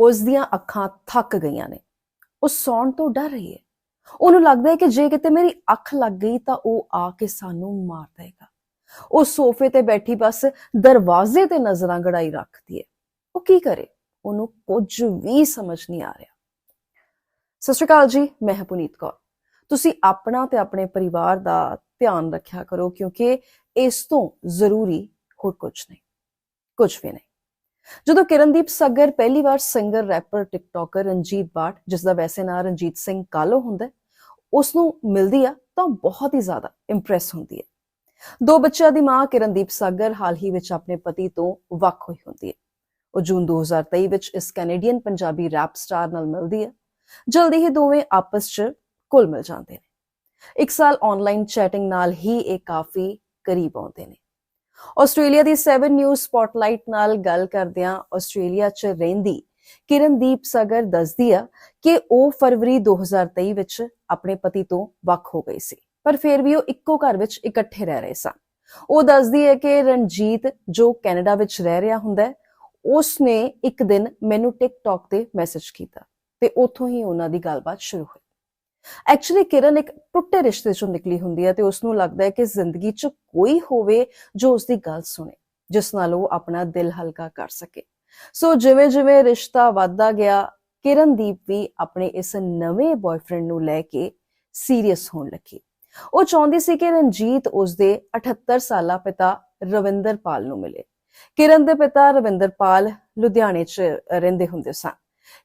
ਉਸ ਦੀਆਂ ਅੱਖਾਂ ਥੱਕ ਗਈਆਂ ਨੇ। ਉਹ ਸੌਣ ਤੋਂ ਡਰ ਰਹੀ ਹੈ। ਉਹਨੂੰ ਲੱਗਦਾ ਹੈ ਕਿ ਜੇ ਕਿਤੇ ਮੇਰੀ ਅੱਖ ਲੱਗ ਗਈ ਤਾਂ ਉਹ ਆ ਕੇ ਸਾਨੂੰ ਮਾਰ ਦੇਗਾ ਉਹ ਸੋਫੇ ਤੇ ਬੈਠੀ ਬਸ ਦਰਵਾਜ਼ੇ ਤੇ ਨਜ਼ਰਾਂ ਗੜਾਈ ਰੱਖਦੀ ਹੈ। ਉਹ ਕੀ ਕਰੇ? ਉਹਨੂੰ ਕੁਝ ਵੀ ਸਮਝ ਨਹੀਂ ਆ ਰਿਹਾ। ਸਤਿ ਸ਼੍ਰੀ ਅਕਾਲ ਜੀ, ਮੈਂ ਹਾਂ ਪੁਨੀਤ ਕੌਰ। ਤੁਸੀਂ ਆਪਣਾ ਤੇ ਆਪਣੇ ਪਰਿਵਾਰ ਦਾ ਧਿਆਨ ਰੱਖਿਆ ਕਰੋ ਕਿਉਂਕਿ ਇਸ ਤੋਂ ਜ਼ਰੂਰੀ ਹੋਰ ਕੁਝ ਨਹੀਂ। ਕੁਝ ਵੀ ਨਹੀਂ। ਜਦੋਂ ਕਿਰਨਦੀਪ ਸੱਗਰ ਪਹਿਲੀ ਵਾਰ singer rapper tiktoker Ranjit Bath ਜਿਸ ਦਾ ਵੈਸੇ ਨਾਂ ਰਣਜੀਤ ਸਿੰਘ ਕਾਲੋ ਹੁੰਦਾ ਹੈ, ਉਸ ਨੂੰ ਮਿਲਦੀ ਆ ਤਾਂ ਬਹੁਤ ਹੀ ਜ਼ਿਆਦਾ ਇੰਪ੍ਰੈਸ ਹੁੰਦੀ ਹੈ। ਦੋ ਬੱਚਿਆਂ ਦੀ ਮਾਂ ਕਿਰਨਦੀਪ ਸਾਗਰ ਹਾਲ ਹੀ ਵਿੱਚ ਆਪਣੇ ਪਤੀ ਤੋਂ ਵੱਖ ਹੋਈ ਹੁੰਦੀ ਹੈ। ਉਹ ਜੂਨ 2023 ਵਿੱਚ ਇਸ ਕੈਨੇਡੀਅਨ ਪੰਜਾਬੀ ਰੈਪ ਸਟਾਰ ਨਾਲ ਮਿਲਦੀ ਹੈ। ਜਲਦੀ ਹੀ ਦੋਵੇਂ ਆਪਸ 'ਚ ਘੁਲ ਮਿਲ ਜਾਂਦੇ ਨੇ। ਇੱਕ ਸਾਲ ਆਨਲਾਈਨ ਚੈਟਿੰਗ ਨਾਲ ਹੀ ਇਹ ਕਾਫੀ ਕਰੀਬ ਆਉਂਦੇ ਨੇ। ਆਸਟ੍ਰੇਲੀਆ ਦੀ 7 ਨਿਊਜ਼ ਸਪੌਟਲਾਈਟ ਨਾਲ ਗੱਲ ਕਰਦਿਆਂ ਆਸਟ੍ਰੇਲੀਆ 'ਚ ਰਹਿੰਦੀ ਕਿਰਨਦੀਪ ਸਗਰ ਦੱਸਦੀ ਆ ਕਿ ਉਹ ਫਰਵਰੀ 2023 ਵਿੱਚ ਆਪਣੇ ਪਤੀ ਤੋਂ ਵੱਖ ਹੋ ਗਈ ਸੀ, ਪਰ ਫਿਰ ਵੀ ਉਹ ਇੱਕੋ ਘਰ ਵਿੱਚ ਇਕੱਠੇ ਰਹਿ ਰਹੇ ਸਨ। ਉਹ ਦੱਸਦੀ ਹੈ ਕਿ ਰਣਜੀਤ ਜੋ ਕੈਨੇਡਾ ਵਿੱਚ ਰਹਿ ਰਿਹਾ ਹੁੰਦਾ ਹੈ ਉਸ ਨੇ ਇੱਕ ਦਿਨ ਮੈਨੂੰ ਟਿਕਟੌਕ ਤੇ ਮੈਸੇਜ ਕੀਤਾ ਤੇ ਉੱਥੋਂ ਹੀ ਉਹਨਾਂ ਦੀ ਗੱਲਬਾਤ ਸ਼ੁਰੂ ਹੋਈ। ਐਕਚੁਅਲੀ ਕਿਰਨ ਇੱਕ ਟੁੱਟੇ ਰਿਸ਼ਤੇ ਚੋਂ ਨਿਕਲੀ ਹੁੰਦੀ ਹੈ ਤੇ ਉਸ ਨੂੰ ਲੱਗਦਾ ਹੈ ਕਿ ਜ਼ਿੰਦਗੀ 'ਚ ਕੋਈ ਹੋਵੇ ਜੋ ਉਸ ਦੀ ਗੱਲ ਸੁਣੇ, ਜਿਸ ਨਾਲ ਉਹ ਆਪਣਾ ਦਿਲ ਹਲਕਾ ਕਰ ਸਕੇ। ਸੋ ਜਿਵੇਂ ਜਿਵੇਂ ਰਿਸ਼ਤਾ ਵੱਧਦਾ ਗਿਆ, ਕਿਰਨਦੀਪ ਵੀ ਆਪਣੇ ਇਸ ਨਵੇਂ ਬॉयਫ੍ਰੈਂਡ ਨੂੰ ਲੈ ਕੇ ਸੀਰੀਅਸ ਹੋਣ ਲੱਗੀ। ਉਹ ਚਾਹੁੰਦੀ ਸੀ ਕਿ ਰਣਜੀਤ ਉਸਦੇ 78 ਸਾਲਾ ਪਿਤਾ ਰਵਿੰਦਰਪਾਲ ਨੂੰ ਮਿਲੇ। ਕਿਰਨ ਦੇ ਪਿਤਾ ਰਵਿੰਦਰਪਾਲ ਲੁਧਿਆਣੇ 'ਚ ਰਹਿੰਦੇ ਹੁੰਦੇ ਸਨ।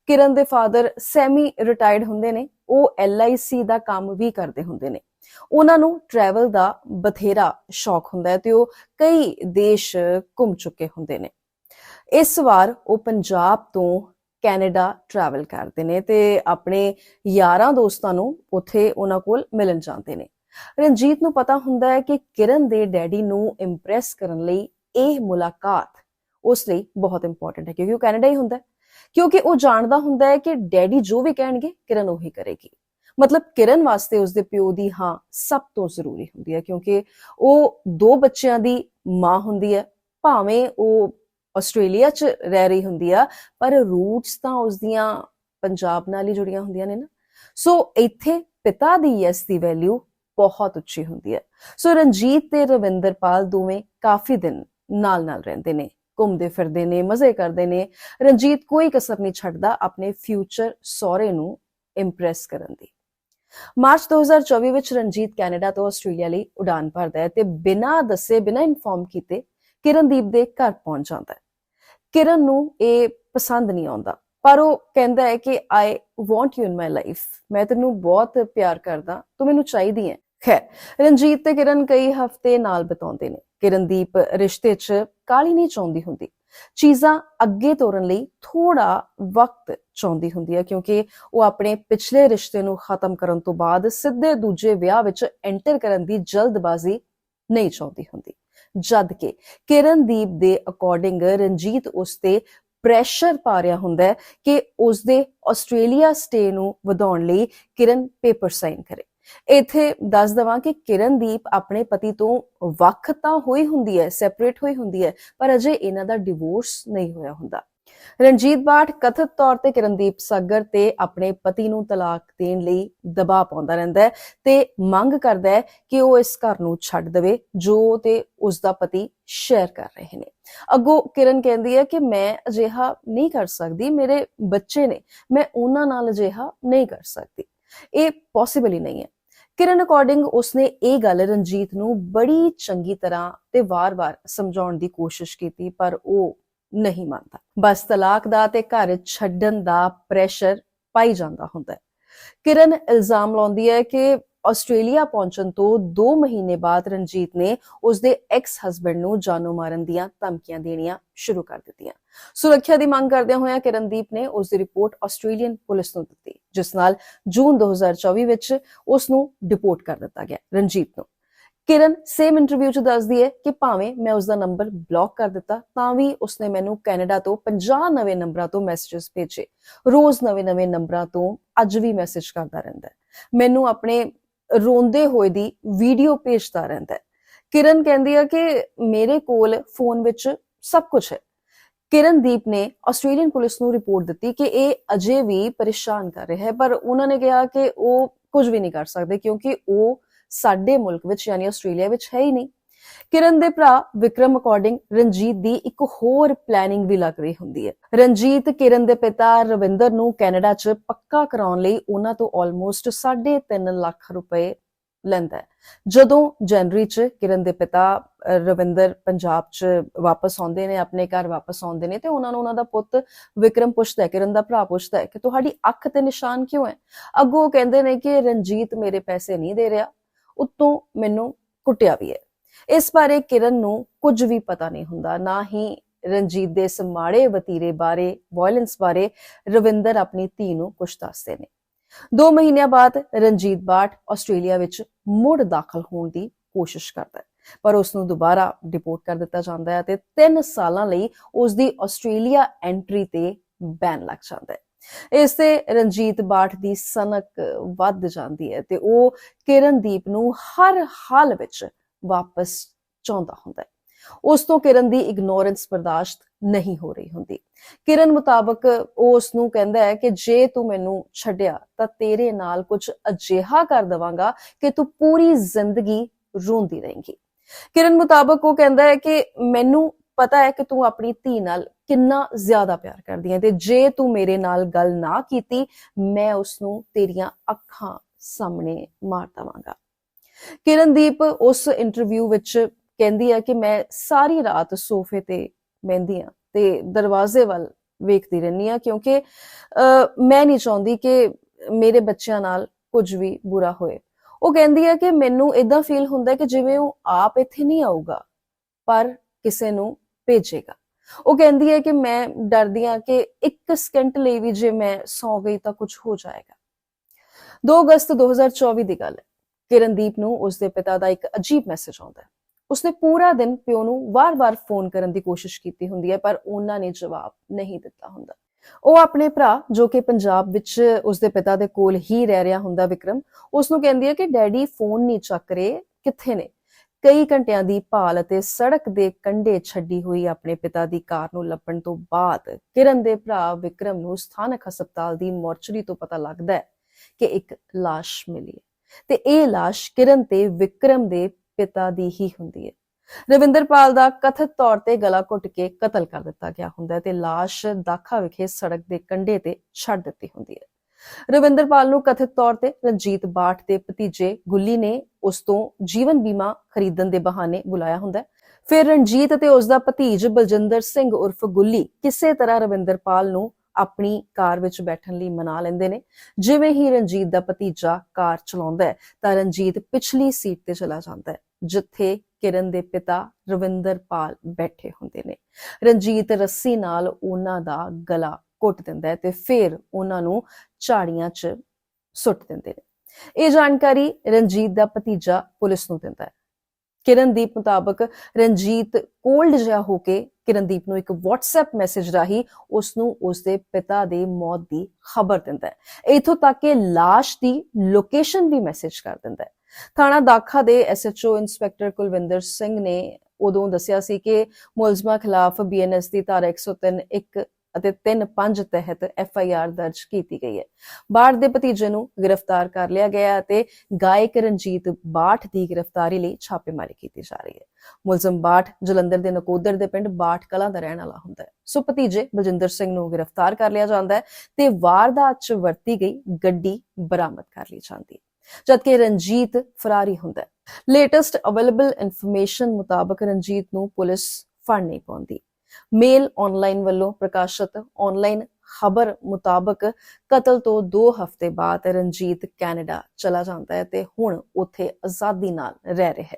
ਕਿਰਨ ਦੇ ਫਾਦਰ ਸੈਮੀ ਰਿਟਾਇਰਡ ਹੁੰਦੇ ਨੇ, ਉਹ LIC ਦਾ ਕੰਮ ਵੀ ਕਰਦੇ ਹੁੰਦੇ ਨੇ। ਉਹਨਾਂ ਨੂੰ ਟਰੈਵਲ ਦਾ ਬਥੇਰਾ ਸ਼ੌਕ ਹੁੰਦਾ ਹੈ ਤੇ ਉਹ ਕਈ ਦੇਸ਼ ਘੁੰਮ ਚੁੱਕੇ ਹੁੰਦੇ ਨੇ। ਇਸ ਵਾਰ ਉਹ ਪੰਜਾਬ ਤੋਂ ਕੈਨੇਡਾ ਟਰੈਵਲ ਕਰਦੇ ਨੇ ਤੇ ਆਪਣੇ ਯਾਰਾਂ ਦੋਸਤਾਂ ਨੂੰ ਉੱਥੇ ਉਹਨਾਂ ਕੋਲ ਮਿਲਣ ਜਾਂਦੇ ਨੇ। ਰਣਜੀਤ ਨੂੰ ਪਤਾ ਹੁੰਦਾ ਹੈ ਕਿ ਕਿਰਨ ਦੇ ਡੈਡੀ ਨੂੰ ਇੰਪ੍ਰੈਸ ਕਰਨ ਲਈ ਇਹ ਮੁਲਾਕਾਤ ਉਸ ਲਈ ਬਹੁਤ ਇੰਪੋਰਟੈਂਟ ਹੈ ਕਿਉਂਕਿ ਉਹ ਕੈਨੇਡਾ ਹੀ ਹੁੰਦਾ ਹੈ। ਕਿਉਂਕਿ ਉਹ ਜਾਣਦਾ ਹੁੰਦਾ ਹੈ ਕਿ ਡੈਡੀ ਜੋ ਵੀ ਕਹਿਣਗੇ, ਕਿਰਨ ਉਹੀ ਕਰੇਗੀ। ਮਤਲਬ ਕਿਰਨ ਵਾਸਤੇ ਉਸਦੇ ਪਿਓ ਦੀ ਹਾਂ ਸਭ ਤੋਂ ਜ਼ਰੂਰੀ ਹੁੰਦੀ ਹੈ, ਕਿਉਂਕਿ ਉਹ ਦੋ ਬੱਚਿਆਂ ਦੀ ਮਾਂ ਹੁੰਦੀ ਹੈ, ਭਾਵੇਂ ਉਹ ਆਸਟ੍ਰੇਲੀਆ 'ਚ ਰਹਿ ਰਹੀ ਹੁੰਦੀ ਆ, ਪਰ ਰੂਟਸ ਤਾਂ ਉਸਦੀਆਂ ਪੰਜਾਬ ਨਾਲ ਹੀ ਜੁੜੀਆਂ ਹੁੰਦੀਆਂ ਨੇ ਨਾ। ਸੋ ਇੱਥੇ ਪਿਤਾ ਦੀ ਯੈਸ ਦੀ ਵੈਲਿਊ ਬਹੁਤ ਉੱਚੀ ਹੁੰਦੀ ਹੈ। ਸੋ ਰਣਜੀਤ ਤੇ ਰਵਿੰਦਰਪਾਲ ਦੋਵੇਂ ਕਾਫੀ ਦਿਨ ਨਾਲ-ਨਾਲ ਰਹਿੰਦੇ ਨੇ। ਘੁੰਮਦੇ ਫਿਰਦੇ ਨੇ, ਮਜ਼ੇ ਕਰਦੇ ਨੇ, ਰਣਜੀਤ ਕੋਈ ਕਸਰ ਨਹੀਂ ਛੱਡਦਾ ਆਪਣੇ ਫਿਊਚਰ ਸਹੁਰੇ ਨੂੰ ਇੰਪ੍ਰੈਸ ਕਰਨ ਦੀ। ਮਾਰਚ 2024 ਵਿੱਚ ਰਣਜੀਤ ਕੈਨੇਡਾ ਤੋਂ ਆਸਟ੍ਰੇਲੀਆ ਲਈ ਉਡਾਨ ਭਰਦਾ ਹੈ ਤੇ ਬਿਨਾਂ ਦੱਸੇ, ਬਿਨਾਂ ਇਨਫੋਰਮ ਕੀਤੇ ਕਿਰਨਦੀਪ ਦੇ ਘਰ ਪਹੁੰਚ ਜਾਂਦਾ ਹੈ। ਕਿਰਨ ਨੂੰ ਇਹ ਪਸੰਦ ਨਹੀਂ ਆਉਂਦਾ, ਪਰ ਉਹ ਕਹਿੰਦਾ ਹੈ ਕਿ I want you in my life ਮੈਂ ਤੈਨੂੰ ਬਹੁਤ ਪਿਆਰ ਕਰਦਾ, ਤੂੰ ਮੈਨੂੰ ਚਾਹੀਦੀ ਹੈ। ਖੈਰ, ਰਣਜੀਤ ਤੇ ਕਿਰਨ ਕਈ ਹਫ਼ਤੇ ਨਾਲ ਬਿਤਾਉਂਦੇ ਨੇ। ਕਿਰਨਦੀਪ ਰਿਸ਼ਤੇ 'ਚ ਕਾਲੀ ਨਹੀਂ ਚਾਹੁੰਦੀ ਹੁੰਦੀ। ਚੀਜ਼ਾਂ ਅੱਗੇ ਤੋਰਨ ਲਈ ਥੋੜਾ ਵਕਤ ਚਾਹੁੰਦੀ ਹੁੰਦੀ ਹੈ ਕਿਉਂਕਿ ਉਹ ਆਪਣੇ ਪਿਛਲੇ ਰਿਸ਼ਤੇ ਨੂੰ ਖਤਮ ਕਰਨ ਤੋਂ ਬਾਅਦ ਸਿੱਧੇ ਦੂਜੇ ਵਿਆਹ ਵਿੱਚ ਐਂਟਰ ਕਰਨ ਦੀ ਜਲਦਬਾਜ਼ੀ ਨਹੀਂ ਚਾਹੁੰਦੀ ਹੁੰਦੀ। ਜਦ ਕਿ ਕਿਰਨਦੀਪ ਦੇ ਅਕੋਰਡਿੰਗ ਰਣਜੀਤ ਉਸ ਤੇ ਪ੍ਰੈਸ਼ਰ ਪਾ ਰਿਹਾ ਹੁੰਦਾ ਹੈ ਕਿ ਉਸ ਦੇ ਆਸਟ੍ਰੇਲੀਆ ਸਟੇ ਨੂੰ ਵਧਾਉਣ ਲਈ ਕਿਰਨ ਪੇਪਰ ਸਾਈਨ ਕਰੇ। ਇਥੇ ਦੱਸ ਦਵਾਂ ਕਿ ਕਿਰਨਦੀਪ ਆਪਣੇ ਪਤੀ ਤੋਂ ਵੱਖ ਤਾਂ ਹੋਈ ਹੁੰਦੀ ਹੈ ਸੈਪਰੇਟ ਹੋਈ ਹੁੰਦੀ ਹੈ, ਪਰ ਅਜੇ ਇਹਨਾਂ ਦਾ ਡਿਵੋਰਸ ਨਹੀਂ ਹੋਇਆ ਹੁੰਦਾ। ਰਣਜੀਤ ਬਾਠ ਕਥਿਤ ਤੌਰ ਤੇ ਕਿਰਨਦੀਪ ਸਾਗਰ ਤੇ ਆਪਣੇ ਪਤੀ ਨੂੰ ਤਲਾਕ ਦੇਣ ਲਈ ਦਬਾਅ ਪਾਉਂਦਾ ਰਹਿੰਦਾ ਹੈ ਤੇ ਮੰਗ ਕਰਦਾ ਹੈ ਕਿ ਉਹ ਇਸ ਘਰ ਨੂੰ ਛੱਡ ਦੇਵੇ, ਜੋ ਤੇ ਉਸ ਦਾ ਪਤੀ ਸ਼ੇਅਰ ਕਰ ਰਹੇ ਨੇ। ਅੱਗੋਂ ਕਿਰਨ ਕਹਿੰਦੀ ਹੈ ਕਿ ਮੈਂ ਅਜਿਹਾ ਨਹੀਂ ਕਰ ਸਕਦੀ, ਮੇਰੇ ਬੱਚੇ ਨੇ, ਮੈਂ ਉਹਨਾਂ ਨਾਲ ਅਜਿਹਾ ਨਹੀਂ ਕਰ ਸਕਦੀ। ਇਹ ਪੋਸੀਬਲ ਹੀ ਨਹੀਂ ਹੈ। ਕਿਰਨ ਅਕੋਰਡਿੰਗ ਉਸਨੇ ਇਹ ਗੱਲ ਰਣਜੀਤ ਨੂੰ ਬੜੀ ਚੰਗੀ ਤਰ੍ਹਾਂ ਤੇ ਵਾਰ-ਵਾਰ ਸਮਝਾਉਣ ਦੀ ਕੋਸ਼ਿਸ਼ ਕੀਤੀ, ਪਰ ਉਹ ਨਹੀਂ ਮੰਨਦਾ। ਬਸ ਤਲਾਕ ਦਾ ਤੇ ਘਰ ਛੱਡਣ ਦਾ ਪ੍ਰੈਸ਼ਰ ਪਾਈ ਜਾਂਦਾ ਹੁੰਦਾ ਹੈ। ਕਿਰਨ ਇਲਜ਼ਾਮ ਲਾਉਂਦੀ ਹੈ ਕਿ ਆਸਟ੍ਰੇਲੀਆ ਪਹੁੰਚਣ ਤੋਂ 2 ਮਹੀਨੇ ਬਾਅਦ ਰਣਜੀਤ ਨੇ ਉਸਦੇ ਐਕਸ ਹਸਬੰਡ ਨੂੰ ਜਾਨੋਂ ਮਾਰਨ ਦੀਆਂ ਧਮਕੀਆਂ ਦੇਣੀਆਂ ਸ਼ੁਰੂ ਕਰ ਦਿੱਤੀਆਂ। ਸੁਰੱਖਿਆ ਦੀ ਮੰਗ ਕਰਦਿਆਂ ਹੋਇਆ ਕਿਰਨਦੀਪ ਨੇ ਉਸ ਦੀ ਰਿਪੋਰਟ ਆਸਟ੍ਰੇਲੀਅਨ ਪੁਲਿਸ ਨੂੰ ਦਿੱਤੀ, ਜਿਸ ਨਾਲ ਜੂਨ 2024 ਵਿੱਚ ਉਸ ਨੂੰ ਡਿਪੋਰਟ ਕਰ ਦਿੱਤਾ ਗਿਆ, ਰਣਜੀਤ ਨੂੰ। ਕਿਰਨ ਸੇਮ ਇੰਟਰਵਿਊ 'ਚ ਦੱਸਦੀ ਹੈ ਕਿ ਭਾਵੇਂ ਮੈਂ ਉਸ ਦਾ ਨੰਬਰ ਬਲੌਕ ਕਰ ਦਿੱਤਾ, ਤਾਂ ਵੀ ਉਸਨੇ ਮੈਨੂੰ ਕੈਨੇਡਾ ਤੋਂ 50 ਨਵੇਂ ਨੰਬਰਾਂ ਤੋਂ ਮੈਸੇजेस ਭੇਜੇ। ਰੋਜ਼ ਨਵੇਂ-ਨਵੇਂ ਨੰਬਰਾਂ ਤੋਂ ਅੱਜ ਵੀ ਮੈਸੇਜ ਕਰਦਾ ਰਹਿੰਦਾ ਹੈ। ਮੈਨੂੰ ਆਪਣੇ ਰੋਂਦੇ ਹੋਏ ਦੀ ਵੀਡੀਓ ਭੇਜਦਾ ਰਹਿੰਦਾ ਹੈ। ਕਿਰਨ ਕਹਿੰਦੀ ਹੈ ਕਿ ਮੇਰੇ ਕੋਲ ਫੋਨ ਵਿੱਚ ਸਭ ਕੁਝ ਹੈ। ਕਿਰਨਦੀਪ ਨੇ ਆਸਟ੍ਰੇਲੀਅਨ ਪੁਲਿਸ ਨੂੰ ਰਿਪੋਰਟ ਦਿੱਤੀ ਕਿ ਇਹ ਅਜੇ ਵੀ ਪਰੇਸ਼ਾਨ ਕਰ ਰਿਹਾ ਹੈ, ਪਰ ਉਹਨਾਂ ਨੇ ਕਿਹਾ ਕਿ ਉਹ ਕੁਝ ਵੀ ਨਹੀਂ ਕਰ ਸਕਦੇ ਕਿਉਂਕਿ ਉਹ ਸਾਡੇ ਮੁਲਕ ਵਿੱਚ, ਯਾਨੀ ਆਸਟ੍ਰੇਲੀਆ ਵਿੱਚ ਹੈ ਹੀ ਨਹੀਂ। ਕਿਰਨ ਦੇ ਭਰਾ ਵਿਕਰਮ ਅਕੋਰਡਿੰਗ ਰਣਜੀਤ ਦੀ ਇੱਕ ਹੋਰ ਪਲੈਨਿੰਗ ਵੀ ਲੱਗ ਰਹੀ ਹੁੰਦੀ ਹੈ। ਰਣਜੀਤ, ਕਿਰਨ ਦੇ ਪਿਤਾ ਰਵਿੰਦਰ ਨੂੰ ਕੈਨੇਡਾ 'ਚ ਪੱਕਾ ਕਰਾਉਣ ਲਈ ਉਹਨਾਂ ਤੋਂ ਆਲਮੋਸਟ 3.5 ਲੱਖ ਰੁਪਏ ਲੈਂਦਾ ਹੈ। ਜਦੋਂ ਜਨਵਰੀ 'ਚ ਕਿਰਨ ਦੇ ਪਿਤਾ ਰਵਿੰਦਰ ਪੰਜਾਬ 'ਚ ਵਾਪਸ ਆਉਂਦੇ ਨੇ, ਆਪਣੇ ਘਰ ਵਾਪਸ ਆਉਂਦੇ ਨੇ ਤੇ ਉਹਨਾਂ ਨੂੰ ਉਹਨਾਂ ਦਾ ਪੁੱਤ ਵਿਕਰਮ ਪੁੱਛਦਾ ਹੈ, ਕਿਰਨ ਦਾ ਭਰਾ ਪੁੱਛਦਾ ਹੈ ਕਿ ਤੁਹਾਡੀ ਅੱਖ ਤੇ ਨਿਸ਼ਾਨ ਕਿਉਂ ਹੈ? ਅੱਗੋਂ ਕਹਿੰਦੇ ਨੇ ਕਿ ਰਣਜੀਤ ਮੇਰੇ ਪੈਸੇ ਨਹੀਂ ਦੇ ਰਿਹਾ, ਉੱਤੋਂ ਮੈਨੂੰ ਕੁੱਟਿਆ ਵੀ ਹੈ। ਇਸ ਬਾਰੇ ਕਿਰਨ ਨੂੰ ਕੁਝ ਵੀ ਪਤਾ ਨਹੀਂ ਹੁੰਦਾ। ਨਾ ਹੀ ਰਣਜੀਤ ਦੇ ਇਸ ਮਾੜੇ ਵਤੀਰੇ ਬਾਰੇ ਵਾਇਲੈਂਸ ਬਾਰੇ ਰਵਿੰਦਰ ਆਪਣੀ ਧੀ ਨੂੰ ਕੁਝ ਦੱਸਦੇ ਨੇ। ਦੋ ਮਹੀਨਿਆਂ ਬਾਅਦ ਰਣਜੀਤ ਬਾਟ ਆਸਟ੍ਰੇਲੀਆ ਵਿੱਚ ਮੁੜ ਦਾਖਲ ਹੋਣ ਦੀ ਕੋਸ਼ਿਸ਼ ਕਰਦਾ ਹੈ। ਪਰ ਉਸ ਨੂੰ ਦੁਬਾਰਾ ਡਿਪੋਰਟ ਕਰ ਦਿੱਤਾ ਜਾਂਦਾ ਹੈ ਤੇ 3 ਸਾਲਾਂ ਲਈ ਉਸ ਦੀ ਆਸਟ੍ਰੇਲੀਆ ਐਂਟਰੀ ਤੇ ਬੈਨ ਲੱਗ ਜਾਂਦਾ ਹੈ। ਇਸ ਤੇ ਰਣਜੀਤ ਬਾਠ ਦੀ ਸਨਕ ਵੱਧ ਜਾਂਦੀ ਹੈ ਤੇ ਉਹ ਕਿਰਨਦੀਪ ਨੂੰ ਹਰ ਹਾਲ ਵਿੱਚ ਵਾਪਸ ਚਾਹੁੰਦਾ ਹੁੰਦਾ ਹੈ। ਉਸ ਤੋਂ ਕਿਰਨ ਦੀ ਇਗਨੋਰੈਂਸ ਬਰਦਾਸ਼ਤ ਨਹੀਂ ਹੋ ਰਹੀ ਹੁੰਦੀ। ਕਿਰਨ ਮੁਤਾਬਕ ਉਹ ਉਸ ਨੂੰ ਕਹਿੰਦਾ ਹੈ ਕਿ ਜੇ ਤੂੰ ਮੈਨੂੰ ਛੱਡਿਆ ਤਾਂ ਤੇਰੇ ਨਾਲ ਕੁਝ ਅਜਿਹਾ ਕਰ ਦਵਾਂਗਾ ਕਿ ਤੂੰ ਪੂਰੀ ਜ਼ਿੰਦਗੀ ਰੋਂਦੀ ਰਹੇਂਗੀ। ਕਿਰਨ ਮੁਤਾਬਕ ਉਹ ਕਹਿੰਦਾ ਹੈ ਕਿ ਮੈਨੂੰ ਪਤਾ ਹੈ ਕਿ ਤੂੰ ਆਪਣੀ ਧੀ ਨਾਲ ਕਿੰਨਾ ਜ਼ਿਆਦਾ ਪਿਆਰ ਕਰਦੀ ਹੈ ਤੇ ਜੇ ਤੂੰ ਮੇਰੇ ਨਾਲ ਗੱਲ ਨਾ ਕੀਤੀ, ਮੈਂ ਉਸ ਨੂੰ ਤੇਰੀਆਂ ਅੱਖਾਂ ਸਾਹਮਣੇ ਮਾਰ ਦਵਾਂਗਾ। ਕਿਰਨਦੀਪ ਉਸ ਇੰਟਰਵਿਊ ਵਿੱਚ ਕਹਿੰਦੀ ਹੈ ਕਿ ਮੈਂ ਸਾਰੀ ਰਾਤ ਸੋਫੇ ਤੇ ਬੈੰਦੀ ਆ ਤੇ ਦਰਵਾਜ਼ੇ ਵੱਲ ਵੇਖਦੀ ਰਹਿੰਦੀ ਆ ਕਿਉਂਕਿ ਅਹ, ਮੈਂ ਨਹੀਂ ਚਾਹੁੰਦੀ ਕਿ ਮੇਰੇ ਬੱਚਿਆਂ ਨਾਲ ਕੁਝ ਵੀ ਬੁਰਾ ਹੋਏ। ਉਹ ਕਹਿੰਦੀ ਹੈ ਕਿ ਮੈਨੂੰ ਇਦਾਂ ਫੀਲ ਹੁੰਦਾ ਕਿ ਜਿਵੇਂ ਉਹ ਆਪ ਇੱਥੇ ਨਹੀਂ ਆਊਗਾ ਪਰ ਕਿਸੇ ਨੂੰ ਭੇਜੇਗਾ। ਉਹ ਕਹਿੰਦੀ ਹੈ ਕਿ ਮੈਂ ਡਰਦੀ ਹਾਂ ਕਿ ਇੱਕ ਸਕਿੰਟ ਲਈ ਵੀ ਜੇ ਮੈਂ ਸੌ ਗਈ ਤਾਂ ਕੁਝ ਹੋ ਜਾਏਗਾ। 2 ਅਗਸਤ 2024 ਦੀ ਗੱਲ ਹੈ। ਕਿਰਨਦੀਪ ਨੂੰ ਉਸਦੇ ਪਿਤਾ ਦਾ ਇੱਕ ਅਜੀਬ ਮੈਸੇਜ ਆਉਂਦਾ ਹੈ। ਉਸਨੇ ਪੂਰਾ ਦਿਨ ਪਿਓ ਨੂੰ ਵਾਰ-ਵਾਰ ਫੋਨ ਕਰਨ ਦੀ ਕੋਸ਼ਿਸ਼ ਕੀਤੀ ਹੁੰਦੀ ਹੈ, ਪਰ ਉਹਨਾਂ ਨੇ ਜਵਾਬ ਨਹੀਂ ਦਿੱਤਾ ਹੁੰਦਾ। ਉਹ ਆਪਣੇ ਭਰਾ, ਜੋ ਕਿ ਪੰਜਾਬ ਵਿੱਚ ਉਸਦੇ ਪਿਤਾ ਦੇ ਕੋਲ ਹੀ ਰਹਿ ਰਿਹਾ ਹੁੰਦਾ, ਵਿਕਰਮ ਉਸ ਨੂੰ ਕਹਿੰਦੀ ਹੈ ਕਿ ਡੈਡੀ ਫੋਨ ਨਹੀਂ ਚੱਕ ਰਹੇ, ਕਿੱਥੇ ਨੇ? ਕਈ ਘੰਟਿਆਂ ਦੀ ਭਾਲ ਅਤੇ ਸੜਕ ਦੇ ਕੰਢੇ ਛੱਡੀ ਹੋਈ ਆਪਣੇ ਪਿਤਾ ਦੀ ਕਾਰ ਨੂੰ ਲੱਭਣ ਤੋਂ ਬਾਅਦ ਕਿਰਨ ਦੇ ਭਰਾ ਵਿਕਰਮ ਨੂੰ ਸਥਾਨਕ ਹਸਪਤਾਲ ਦੀ ਮੋਰਚਰੀ ਤੋਂ ਪਤਾ ਲੱਗਦਾ ਹੈ ਕਿ ਇੱਕ ਲਾਸ਼ ਮਿਲੀ ਹੈ। ਤੇ ਇਹ ਲਾਸ਼ ਕਿਰਨ ਤੇ ਵਿਕਰਮ ਦੇ ਪਿਤਾ ਦੀ ਹੀ ਹੁੰਦੀ ਹੈ। ਰਵਿੰਦਰਪਾਲ ਦਾ ਕਥਿਤ ਤੌਰ ਤੇ ਗਲਾ ਘੁੱਟ ਕੇ ਕਤਲ ਕਰ ਦਿੱਤਾ ਗਿਆ ਹੁੰਦਾ ਹੈ ਤੇ ਲਾਸ਼ ਦਾਖਾ ਵਿਖੇ ਸੜਕ ਦੇ ਕੰਢੇ ਤੇ ਛੱਡ ਦਿੱਤੀ ਹੁੰਦੀ ਹੈ। ਰਵਿੰਦਰਪਾਲ ਨੂੰ ਕਥਿਤ ਤੌਰ ਤੇ ਰਣਜੀਤ ਬਾਠ ਦੇ ਭਤੀਜੇ ਗੁੱਲੀ ਨੇ ਉਸ ਤੋਂ ਜੀਵਨ ਬੀਮਾ ਖਰੀਦਣ ਦੇ ਬਹਾਨੇ ਬੁਲਾਇਆ ਹੁੰਦਾ ਹੈ। ਫਿਰ ਰਣਜੀਤ ਅਤੇ ਉਸ ਦਾ ਭਤੀਜ ਬਲਜਿੰਦਰ ਸਿੰਘ ਉਰਫ ਗੁੱਲੀ ਕਿਸੇ ਤਰ੍ਹਾਂ ਰਵਿੰਦਰਪਾਲ ਨੂੰ ਆਪਣੀ ਕਾਰ ਵਿੱਚ ਬੈਠਣ ਲਈ ਮਨਾ ਲੈਂਦੇ ਨੇ। ਜਿਵੇਂ ਹੀ ਰਣਜੀਤ ਦਾ ਭਤੀਜਾ ਕਾਰ ਚਲਾਉਂਦਾ ਹੈ, ਤਾਂ ਰਣਜੀਤ ਪਿਛਲੀ ਸੀਟ ਤੇ ਚਲਾ ਜਾਂਦਾ ਹੈ, ਜਿੱਥੇ ਕਿਰਨ ਦੇ ਪਿਤਾ ਰਵਿੰਦਰਪਾਲ ਬੈਠੇ ਹੁੰਦੇ ਨੇ। ਰਣਜੀਤ ਰੱਸੀ ਨਾਲ ਉਹਨਾਂ ਦਾ ਗਲਾ ਘੁੱਟ ਦਿੰਦਾ ਹੈ ਤੇ ਫਿਰ ਉਹਨਾਂ ਨੂੰ ਝਾੜੀਆਂ 'ਚ ਸੁੱਟ ਦਿੰਦੇ ਨੇ। ਇਹ ਜਾਣਕਾਰੀ ਰਣਜੀਤ ਦਾ ਭਤੀਜਾ ਪੁਲਿਸ ਨੂੰ ਦਿੰਦਾ ਹੈ। ਕਿਰਨ ਕਿਰਨਦੀਪ ਮੁਤਾਬਕ ਰਣਜੀਤ ਕੋਲਡ ਜਿਹਾ ਹੋ ਕੇ ਕਿਰਨਦੀਪ ਨੂੰ ਇੱਕ WhatsApp ਮੈਸੇਜ ਰਾਹੀਂ ਉਸ ਨੂੰ ਉਸਦੇ ਪਿਤਾ ਦੇ ਮੌਤ ਦੀ ਖਬਰ ਦਿੰਦਾ ਹੈ। ਇਥੋਂ ਤੱਕ ਕਿ ਲਾਸ਼ ਦੀ ਲੋਕੇਸ਼ਨ ਵੀ ਮੈਸੇਜ ਕਰ ਦਿੰਦਾ ਹੈ। ਥਾਣਾ ਦਾਖਾ ਦੇ ਐਸਐਚਓ ਇੰਸਪੈਕਟਰ ਕੁਲਵਿੰਦਰ ਸਿੰਘ ਨੇ ਉਦੋਂ ਦੱਸਿਆ ਸੀ ਕਿ ਮੁਲਜ਼ਮਾਂ ਖਿਲਾਫ ਬੀਐਨਐਸ ਦੀ ਧਾਰਾ 103 1 ਅਤੇ 3-5 ਤਹਿਤ ਐਫ ਆਈ ਆਰ ਦਰਜ ਕੀਤੀ ਗਈ ਹੈ। ਬਾੜ ਦੇ ਭਤੀਜੇ ਨੂੰ ਗ੍ਰਿਫਤਾਰ ਕਰ ਲਿਆ ਗਿਆ ਅਤੇ ਗਾਇਕ ਰਣਜੀਤ ਬਾਠ ਦੀ ਗ੍ਰਿਫਤਾਰੀ ਲਈ ਛਾਪੇਮਾਰੀ ਕੀਤੀ ਜਾ ਰਹੀ ਹੈ। ਮੁਲਜ਼ਮ ਬਾਠ ਜਲੰਧਰ ਦੇ ਨਕੋਦਰ ਦੇ ਪਿੰਡ ਬਾਠ ਕਲਾਂ ਦਾ ਰਹਿਣ ਵਾਲਾ ਹੁੰਦਾ ਹੈ। ਸੋ ਭਤੀਜੇ ਬਲਜਿੰਦਰ ਸਿੰਘ ਨੂੰ ਗ੍ਰਿਫਤਾਰ ਕਰ ਲਿਆ ਜਾਂਦਾ ਹੈ ਤੇ ਵਾਰਦਾਤ 'ਚ ਵਰਤੀ ਗਈ ਗੱਡੀ ਬਰਾਮਦ ਕਰ ਲਈ ਜਾਂਦੀ ਹੈ, ਜਦਕਿ ਰਣਜੀਤ ਫਰਾਰੀ ਹੁੰਦਾ ਹੈ। ਲੇਟੈਸਟ ਅਵੇਲੇਬਲ ਇਨਫੋਰਮੇਸ਼ਨ ਮੁਤਾਬਕ ਰਣਜੀਤ ਨੂੰ ਪੁਲਿਸ ਫੜ ਨਹੀਂ ਪਾਉਂਦੀ। ਮੇਲ ਆਨਲਾਈਨ ਵੱਲੋਂ ਪ੍ਰਕਾਸ਼ਿਤ ਆਨਲਾਈਨ ਖਬਰ ਮੁਤਾਬਕ ਕਤਲ ਤੋਂ 2 ਹਫ਼ਤੇ ਬਾਅਦ ਰਣਜੀਤ ਕੈਨੇਡਾ ਚਲਾ ਜਾਂਦਾ ਹੈ ਤੇ ਹੁਣ ਉੱਥੇ ਆਜ਼ਾਦੀ ਨਾਲ ਰਹਿ ਰਿਹਾ ਹੈ।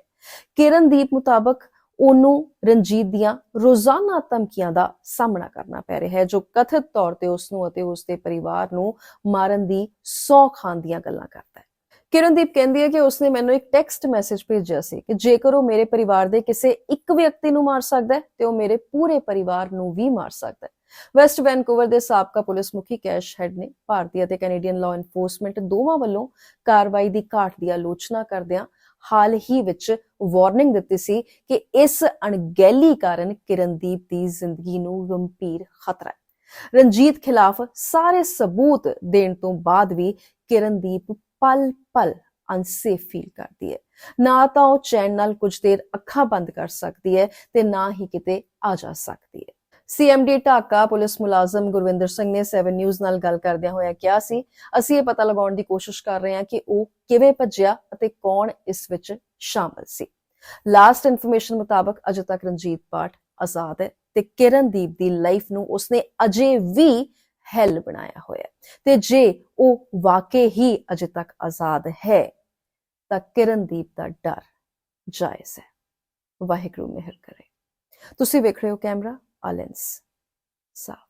ਕਿਰਨਦੀਪ ਮੁਤਾਬਕ ਉਹਨੂੰ ਰਣਜੀਤ ਦੀਆਂ ਰੋਜ਼ਾਨਾ ਧਮਕੀਆਂ ਦਾ ਸਾਹਮਣਾ ਕਰਨਾ ਪੈ ਰਿਹਾ ਹੈ, ਜੋ ਕਥਿਤ ਤੌਰ ਤੇ ਉਸ ਨੂੰ ਅਤੇ ਉਸ ਦੇ ਪਰਿਵਾਰ ਨੂੰ ਮਾਰਨ ਦੀ ਸੌ ਖਾਨ ਦੀਆਂ ਗੱਲਾਂ ਕਰਦਾ ਹੈ। ਕਿਰਨਦੀਪ ਕਹਿੰਦੀ ਹੈ ਕਿ ਉਸਨੇ ਮੈਨੂੰ ਇੱਕ ਟੈਕਸਟ ਮੈਸੇਜ ਭੇਜਿਆ ਸੀ ਕਿ ਜੇਕਰ ਉਹ ਮੇਰੇ ਪਰਿਵਾਰ ਦੇ ਕਿਸੇ ਇੱਕ ਵਿਅਕਤੀ ਨੂੰ ਮਾਰ ਸਕਦਾ ਹੈ, ਤੇ ਉਹ ਮੇਰੇ ਪੂਰੇ ਪਰਿਵਾਰ ਨੂੰ ਵੀ ਮਾਰ ਸਕਦਾ ਹੈ। ਵੈਸਟ ਵੈਨਕੂਵਰ ਦੇ ਸਾਬਕਾ ਪੁਲਿਸ ਮੁਖੀ ਕੈਸ਼ ਹੈਡ ਨੇ ਭਾਰਤੀ ਅਤੇ ਕੈਨੇਡੀਅਨ ਲਾਅ ਐਨਫੋਰਸਮੈਂਟ ਦੋਵਾਂ ਵੱਲੋਂ ਕਾਰਵਾਈ ਦੀ ਘਾਟ ਦੀ ਆਲੋਚਨਾ ਕਰਦਿਆਂ ਹਾਲ ਹੀ ਵਿੱਚ ਵਾਰਨਿੰਗ ਦਿੱਤੀ ਸੀ ਕਿ ਇਸ ਅਣਗਹਿਲੀ ਕਾਰਨ ਕਿਰਨਦੀਪ ਦੀ ਜ਼ਿੰਦਗੀ ਨੂੰ ਗੰਭੀਰ ਖਤਰਾ ਹੈ। ਰਣਜੀਤ ਖਿਲਾਫ ਸਾਰੇ ਸਬੂਤ ਦੇਣ ਤੋਂ ਬਾਅਦ ਵੀ ਕਿਰਨਦੀਪ ਪਲ ਪਲ ਅਨਸੇਫ ਫੀਲ ਕਰਦੀ ਹੈ। ਨਾ ਤਾਂ ਉਹ ਚੈਨ ਨਾਲ ਕੁਝ ਦੇਰ ਅੱਖਾਂ ਬੰਦ ਕਰ ਸਕਦੀ ਹੈ ਤੇ ਨਾ ਹੀ ਕਿਤੇ ਆ ਜਾ ਸਕਦੀ ਹੈ। ਸੀਐਮਡੀ ਢਾਕਾ ਪੁਲਿਸ ਮੁਲਾਜ਼ਮ ਗੁਰਵਿੰਦਰ ਸਿੰਘ ਨੇ 7 ਨਿਊਜ਼ ਨਾਲ ਗੱਲ ਕਰਦਿਆਂ ਹੋਇਆ ਕਿਹਾ ਸੀ, ਅਸੀਂ ਇਹ ਪਤਾ ਲਗਾਉਣ ਦੀ ਕੋਸ਼ਿਸ਼ ਕਰ ਰਹੇ ਹਾਂ ਕਿ ਉਹ ਕਿਵੇਂ ਭੱਜਿਆ ਅਤੇ ਕੌਣ ਇਸ ਵਿੱਚ ਸ਼ਾਮਲ ਸੀ। ਲਾਸਟ ਇਨਫੋਰਮੇਸ਼ਨ ਮੁਤਾਬਕ ਅਜੇ ਤੱਕ ਰਣਜੀਤ ਪਾਠ ਆਜ਼ਾਦ ਹੈ ਤੇ ਕਿਰਨਦੀਪ ਦੀ ਲਾਈਫ ਨੂੰ ਉਸਨੇ ਅਜੇ ਵੀ ਹੈਲ ਬਣਾਇਆ ਹੋਇਆ ਤੇ ਜੇ ਉਹ ਵਾਕਈ ਹੀ ਅਜੇ ਤੱਕ ਆਜ਼ਾਦ ਹੈ, ਤਾਂ ਕਿਰਨਦੀਪ ਦਾ ਡਰ ਜਾਇਜ਼ ਹੈ। ਵਾਹਿਗੁਰੂ ਮਿਹਰ ਕਰੇ। ਤੁਸੀਂ ਵੇਖ ਰਹੇ ਹੋ ਕੈਮਰਾ, ਆਲੈਂਸ ਸਾਫ਼